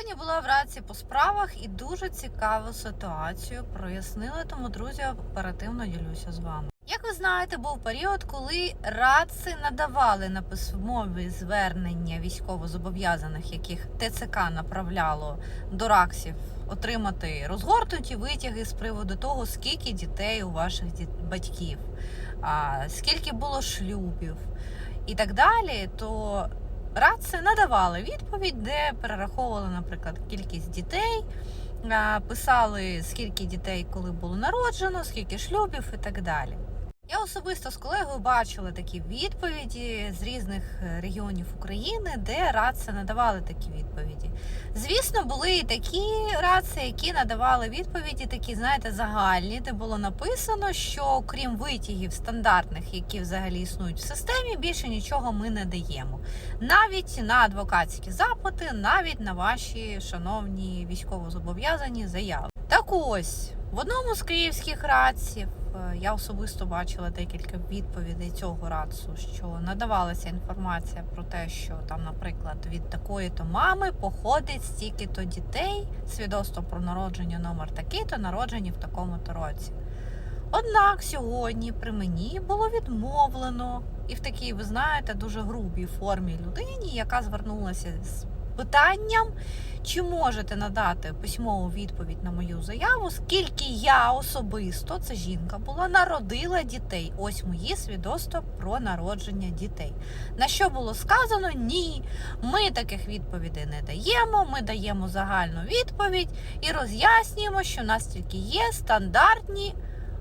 Сьогодні була в раці по справах і дуже цікаву ситуацію прояснили, тому друзі, оперативно ділюся з вами. Як ви знаєте, був період, коли раци надавали на письмові звернення військовозобов'язаних, яких ТЦК направляло до раксів, отримати розгорнуті витяги з приводу того, скільки дітей у ваших батьків, скільки було шлюбів і так далі, то Раци надавали відповідь, де перераховували, наприклад, кількість дітей, писали, скільки дітей коли було народжено, скільки шлюбів і так далі. Я особисто з колегою бачила такі відповіді з різних е, регіонів України, де раци надавали такі відповіді. Звісно, були і такі раци, які надавали відповіді, такі, знаєте, загальні, де було написано, що крім витягів стандартних, які взагалі існують в системі, більше нічого ми не даємо. Навіть на адвокатські запити, навіть на ваші шановні військовозобов'язані заяви. Ось в одному з київських радців е, я особисто бачила декілька відповідей цього рацу, що надавалася інформація про те, що там, наприклад, від такої-то мами походить стільки-то дітей, свідоцтво про народження номер такий-то, народжені в такому-то році. Однак сьогодні при мені було відмовлено і в такій, ви знаєте, дуже грубій формі людині, яка звернулася з питанням, чи можете надати письмову відповідь на мою заяву, скільки я особисто, це жінка була, народила дітей. Ось мої свідоцтва про народження дітей. На що було сказано? Ні, ми таких відповідей не даємо. Ми даємо загальну відповідь і роз'яснюємо, що в нас тільки є стандартні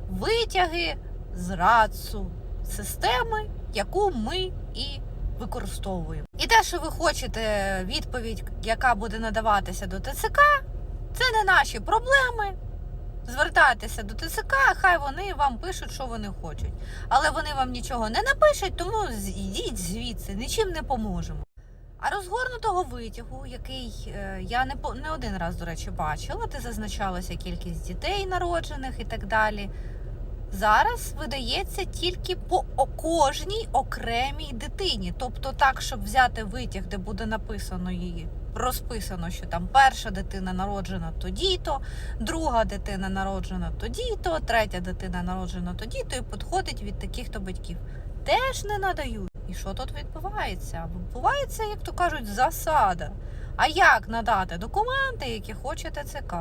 витяги з РАЦу системи, яку ми і використовуємо. І те, що ви хочете відповідь, яка буде надаватися до ТЦК, це не наші проблеми. Звертайтеся до ТЦК, хай вони вам пишуть, що вони хочуть. Але вони вам нічого не напишуть, тому йдіть звідси, нічим не поможемо. А розгорнутого витягу, який е, я не по- не один раз, до речі, бачила, де зазначалася кількість дітей народжених і так далі. Зараз видається тільки по кожній окремій дитині. Тобто так, щоб взяти витяг, де буде написано її, розписано, що там перша дитина народжена тоді-то, друга дитина народжена тоді-то, третя дитина народжена тоді-то, і підходить від таких-то батьків. Теж не надають. І що тут відбувається? Відбувається, як то кажуть, засада. А як надати документи, які хоче ТЦК?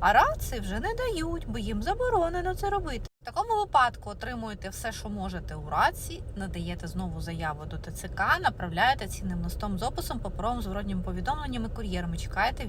А раци вже не дають, бо їм заборонено це робити. Такому випадку отримуєте все, що можете у раці, надаєте знову заяву до ТЦК, направляєте цінним листом з описом, паперовим зворотнім повідомленням і кур'єром чекаєте